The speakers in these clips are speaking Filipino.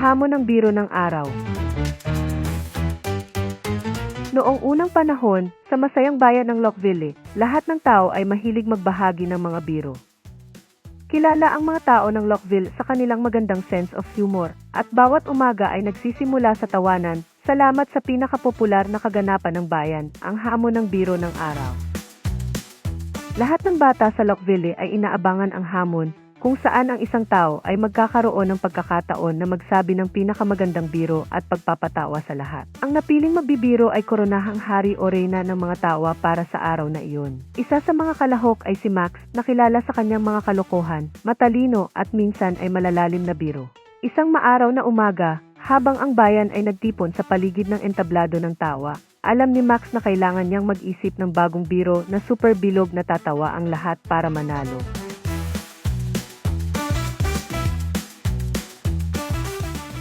hamon ng biro ng araw. Noong unang panahon, sa masayang bayan ng Lockville, lahat ng tao ay mahilig magbahagi ng mga biro. Kilala ang mga tao ng Lockville sa kanilang magandang sense of humor at bawat umaga ay nagsisimula sa tawanan salamat sa pinakapopular na kaganapan ng bayan, ang hamon ng biro ng araw. Lahat ng bata sa Lockville ay inaabangan ang hamon kung saan ang isang tao ay magkakaroon ng pagkakataon na magsabi ng pinakamagandang biro at pagpapatawa sa lahat. Ang napiling magbibiro ay koronahang hari o reyna ng mga tawa para sa araw na iyon. Isa sa mga kalahok ay si Max na kilala sa kanyang mga kalokohan, matalino at minsan ay malalalim na biro. Isang maaraw na umaga, habang ang bayan ay nagtipon sa paligid ng entablado ng tawa, alam ni Max na kailangan niyang mag-isip ng bagong biro na super bilog na tatawa ang lahat para manalo.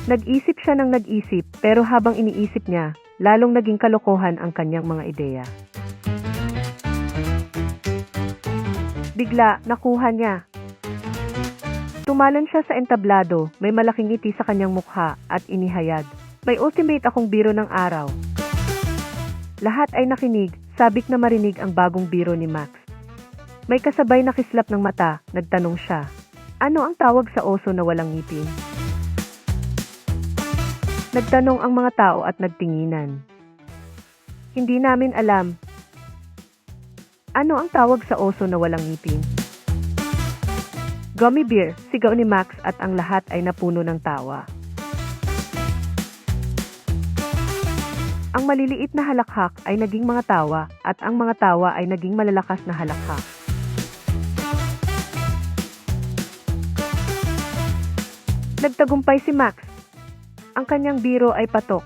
Nag-isip siya ng nag-isip pero habang iniisip niya, lalong naging kalokohan ang kanyang mga ideya. Bigla, nakuha niya. Tumalan siya sa entablado, may malaking ngiti sa kanyang mukha at inihayag. May ultimate akong biro ng araw. Lahat ay nakinig, sabik na marinig ang bagong biro ni Max. May kasabay na kislap ng mata, nagtanong siya. Ano ang tawag sa oso na walang ngipin? Nagtanong ang mga tao at nagtinginan. Hindi namin alam. Ano ang tawag sa oso na walang ngipin? Gummy bear, sigaw ni Max at ang lahat ay napuno ng tawa. Ang maliliit na halakhak ay naging mga tawa at ang mga tawa ay naging malalakas na halakhak. Nagtagumpay si Max. Ang kanyang biro ay patok.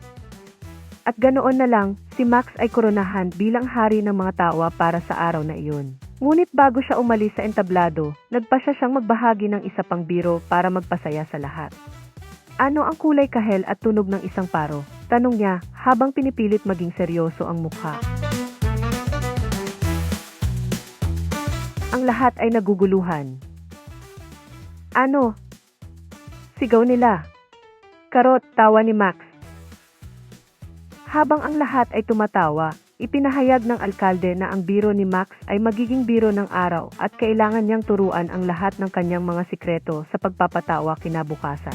At ganoon na lang, si Max ay koronahan bilang hari ng mga tawa para sa araw na iyon. Ngunit bago siya umalis sa entablado, nagpa siya siyang magbahagi ng isa pang biro para magpasaya sa lahat. Ano ang kulay kahel at tunog ng isang paro? Tanong niya habang pinipilit maging seryoso ang mukha. Ang lahat ay naguguluhan. Ano? Sigaw nila. Karot, tawa ni Max. Habang ang lahat ay tumatawa, ipinahayag ng alkalde na ang biro ni Max ay magiging biro ng araw at kailangan niyang turuan ang lahat ng kanyang mga sikreto sa pagpapatawa kinabukasan.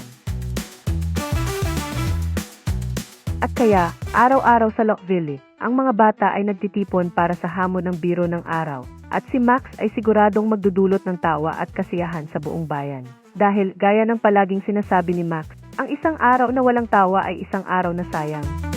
At kaya, araw-araw sa Lockville, ang mga bata ay nagtitipon para sa hamon ng biro ng araw at si Max ay siguradong magdudulot ng tawa at kasiyahan sa buong bayan. Dahil gaya ng palaging sinasabi ni Max, ang isang araw na walang tawa ay isang araw na sayang.